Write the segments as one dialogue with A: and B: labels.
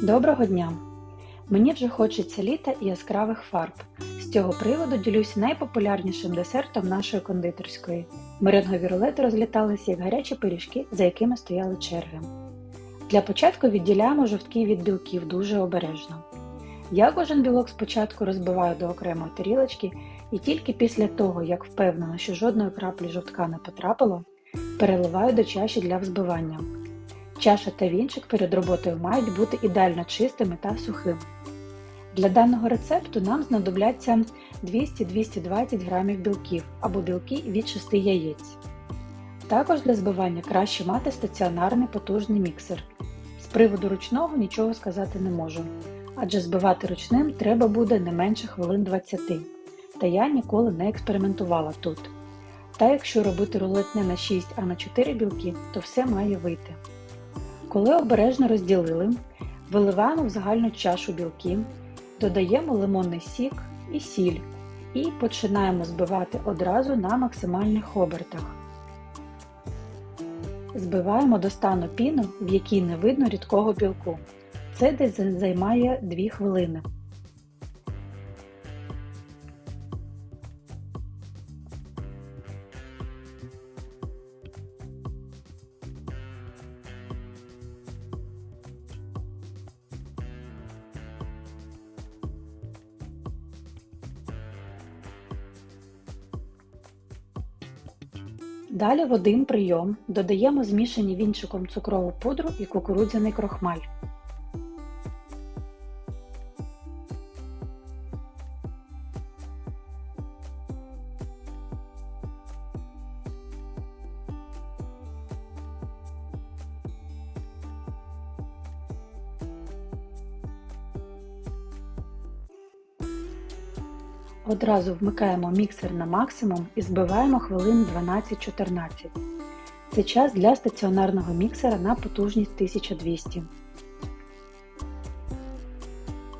A: Доброго дня! Мені вже хочеться літа і яскравих фарб. З цього приводу ділюся найпопулярнішим десертом нашої кондитерської. Меренгові рулети розліталися як гарячі пиріжки, за якими стояли черги. Для початку відділяємо жовтки від білків дуже обережно. Я кожен білок спочатку розбиваю до окремої тарілочки і тільки після того, як впевнена, що жодної краплі жовтка не потрапило, переливаю до чаші для взбивання. Чаша та вінчик перед роботою мають бути ідеально чистими та сухими. Для даного рецепту нам знадобляться 200-220 г білків або білки від 6 яєць. Також для збивання краще мати стаціонарний потужний міксер. З приводу ручного нічого сказати не можу, адже збивати ручним треба буде не менше хвилин 20, та я ніколи не експериментувала тут. Та якщо робити рулет не на 6, а на 4 білки, то все має вийти. Коли обережно розділили, виливаємо в загальну чашу білки, додаємо лимонний сік і сіль і починаємо збивати одразу на максимальних обертах. Збиваємо до стану піну, в якій не видно рідкого білку. Це десь займає 2 хвилини. Далі в один прийом додаємо змішані вінчиком цукрову пудру і кукурудзяний крохмаль. Одразу вмикаємо міксер на максимум і збиваємо хвилин 12-14. Це час для стаціонарного міксера на потужність 1200.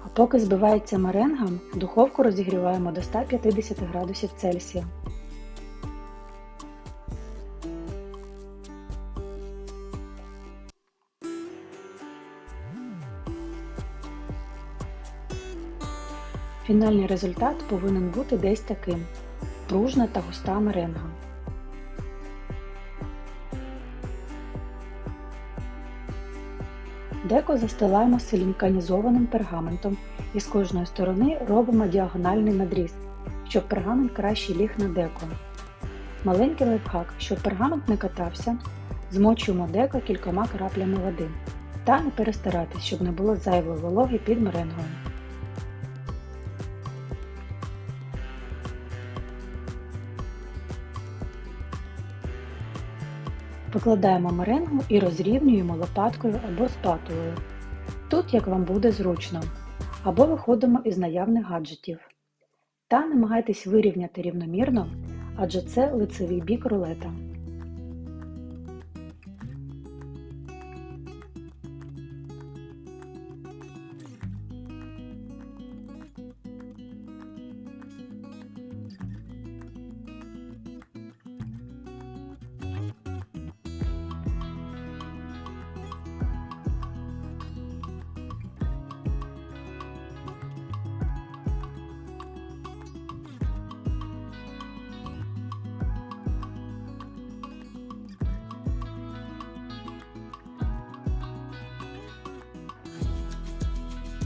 A: А поки збивається меренга, духовку розігріваємо до 150 градусів Цельсія. Фінальний результат повинен бути десь таким пружна та густа меренга. Деко застилаємо силіканізованим пергаментом і з кожної сторони робимо діагональний надріз, щоб пергамент краще ліг на деко. Маленький лайфхак, щоб пергамент не катався, змочуємо деко кількома краплями води та не перестаратись, щоб не було зайвої вологи під меренгою. Викладаємо меренгу і розрівнюємо лопаткою або спатулою. Тут як вам буде зручно. Або виходимо із наявних гаджетів. Та намагайтесь вирівняти рівномірно, адже це лицевий бік рулета.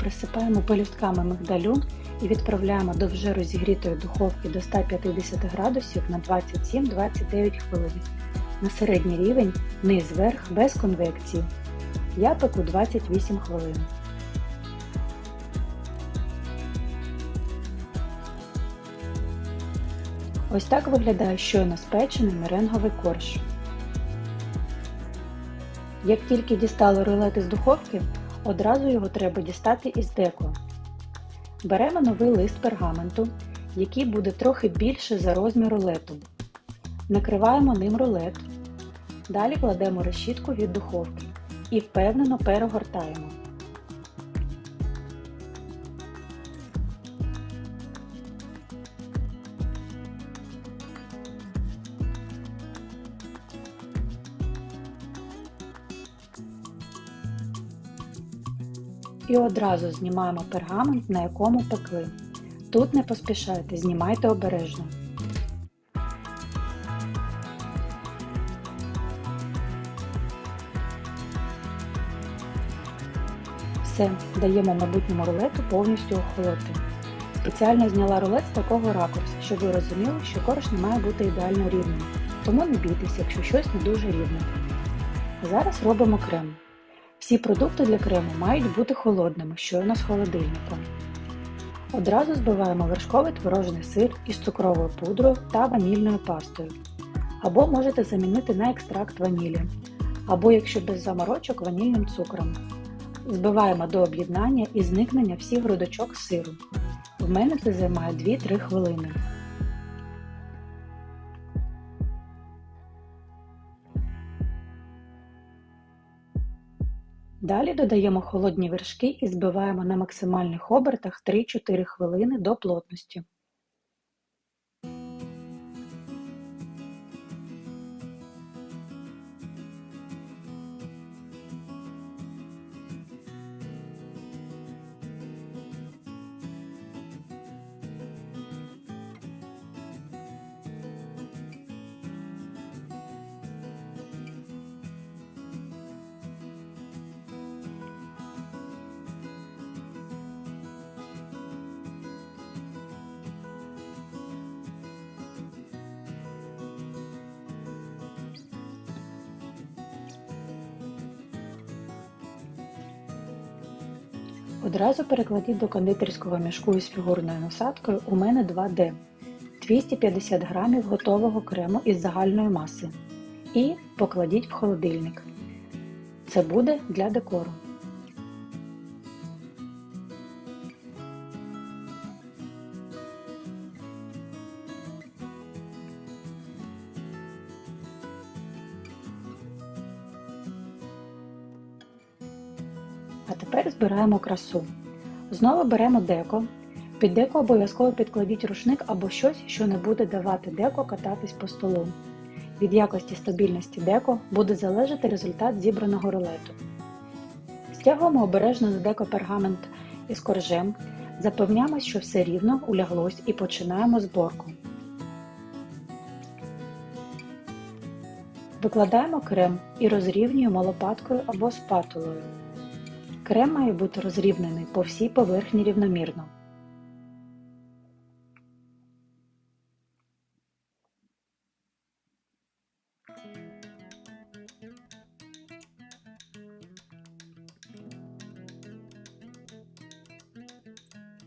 A: Присипаємо пелюстками мигдалю і відправляємо до вже розігрітої духовки до 150 градусів на 27-29 хвилин. На середній рівень низ верх без конвекції. Я пеку 28 хвилин. Ось так виглядає щойно спечений меренговий корж. Як тільки дістали рулет із духовки, Одразу його треба дістати із деку. Беремо новий лист пергаменту, який буде трохи більше за розмір рулету. Накриваємо ним рулет. Далі кладемо решітку від духовки і впевнено перегортаємо. І одразу знімаємо пергамент, на якому пекли. Тут не поспішайте, знімайте обережно. Все, даємо майбутньому рулету повністю охолоти. Спеціально зняла рулет з такого ракурсу, щоб ви розуміли, що корж не має бути ідеально рівним. Тому не бійтесь, якщо щось не дуже рівне. Зараз робимо крем. Всі продукти для крему мають бути холодними, щойно з холодильника. Одразу збиваємо вершковий творожний сир із цукровою пудрою та ванільною пастою. Або можете замінити на екстракт ванілі, або, якщо без заморочок, ванільним цукром. Збиваємо до об'єднання і зникнення всіх грудочок сиру. В мене це займає 2-3 хвилини. Далі додаємо холодні вершки і збиваємо на максимальних обертах 3-4 хвилини до плотності. Одразу перекладіть до кондитерського мішку із фігурною насадкою у мене 2D 250 г готового крему із загальної маси і покладіть в холодильник. Це буде для декору. А тепер збираємо красу. Знову беремо деко. Під деко обов'язково підкладіть рушник або щось, що не буде давати деко кататись по столу. Від якості стабільності деко буде залежати результат зібраного рулету. Стягуємо обережно на деко пергамент із коржем, запевняємось, що все рівно уляглось і починаємо зборку. Викладаємо крем і розрівнюємо лопаткою або спатулою. Крем має бути розрівнений по всій поверхні рівномірно.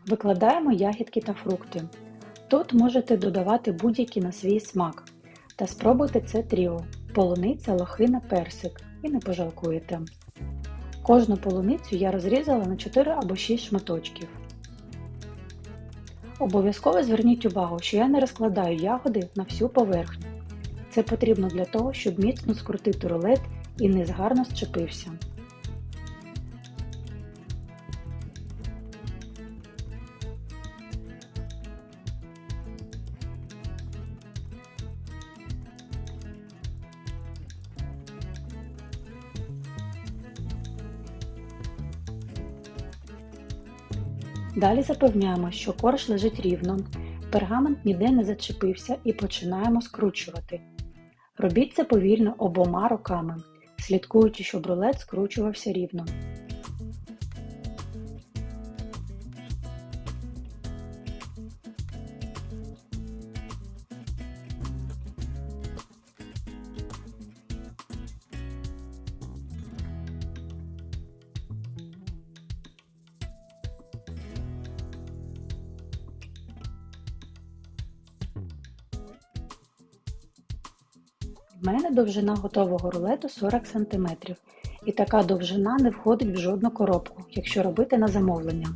A: Викладаємо ягідки та фрукти. Тут можете додавати будь-які на свій смак. Та спробуйте це тріо полуниця, лохина, персик і не пожалкуєте. Кожну полуницю я розрізала на 4 або 6 шматочків. Обов'язково зверніть увагу, що я не розкладаю ягоди на всю поверхню. Це потрібно для того, щоб міцно скрутити рулет і не згарно щепився. Далі запевняємо, що корж лежить рівно, пергамент ніде не зачепився і починаємо скручувати. Робіть це повільно обома руками, слідкуючи, щоб рулет скручувався рівно. В мене довжина готового рулету 40 см, і така довжина не входить в жодну коробку, якщо робити на замовлення.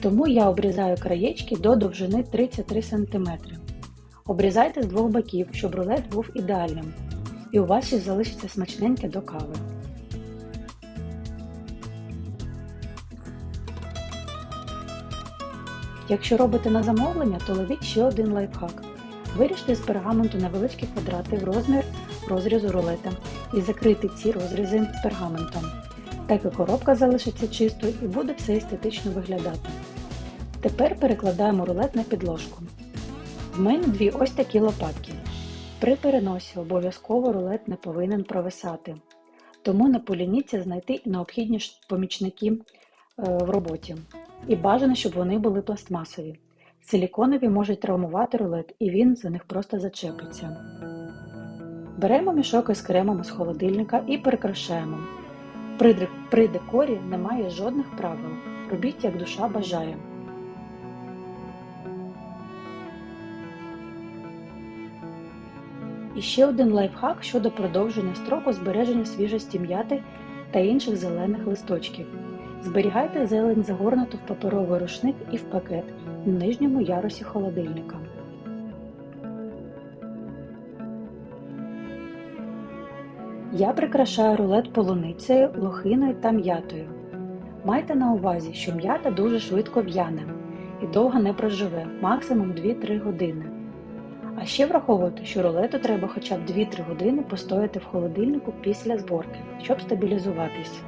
A: Тому я обрізаю краєчки до довжини 33 см. Обрізайте з двох боків, щоб рулет був ідеальним. І у вас ще залишиться смачненьке до кави. Якщо робите на замовлення, то ловіть ще один лайфхак. Виріжте з пергаменту невеличкі квадрати в розмір розрізу рулета і закрийте ці розрізи пергаментом. Так і коробка залишиться чистою і буде все естетично виглядати. Тепер перекладаємо рулет на підложку. В мене дві ось такі лопатки. При переносі обов'язково рулет не повинен провисати, тому не полініться знайти необхідні помічники е, в роботі. І бажано, щоб вони були пластмасові. Силіконові можуть травмувати рулет і він за них просто зачепиться. Беремо мішок із кремом з холодильника і прикрашаємо. При, при декорі немає жодних правил. Робіть, як душа бажає. І ще один лайфхак щодо продовження строку збереження свіжості м'яти та інших зелених листочків. Зберігайте зелень загорнуту в паперовий рушник і в пакет в нижньому ярусі холодильника. Я прикрашаю рулет полуницею, лохиною та м'ятою. Майте на увазі, що м'ята дуже швидко в'яне і довго не проживе, максимум 2-3 години. А ще враховуйте, що рулету треба хоча б 2-3 години постояти в холодильнику після зборки, щоб стабілізуватись.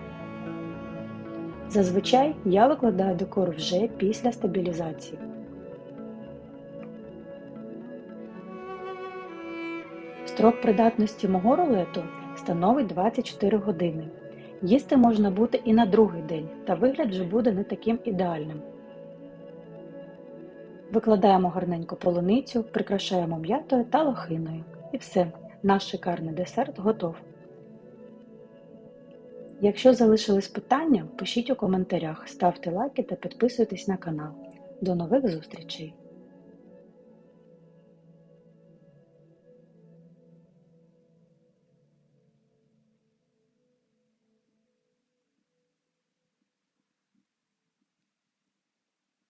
A: Зазвичай я викладаю декор вже після стабілізації. Строк придатності мого рулету становить 24 години. Їсти можна буде і на другий день, та вигляд вже буде не таким ідеальним. Викладаємо гарненько полуницю, прикрашаємо м'ятою та лохиною. І все, наш шикарний десерт готов. Якщо залишились питання, пишіть у коментарях, ставте лайки та підписуйтесь на канал. До нових зустрічей!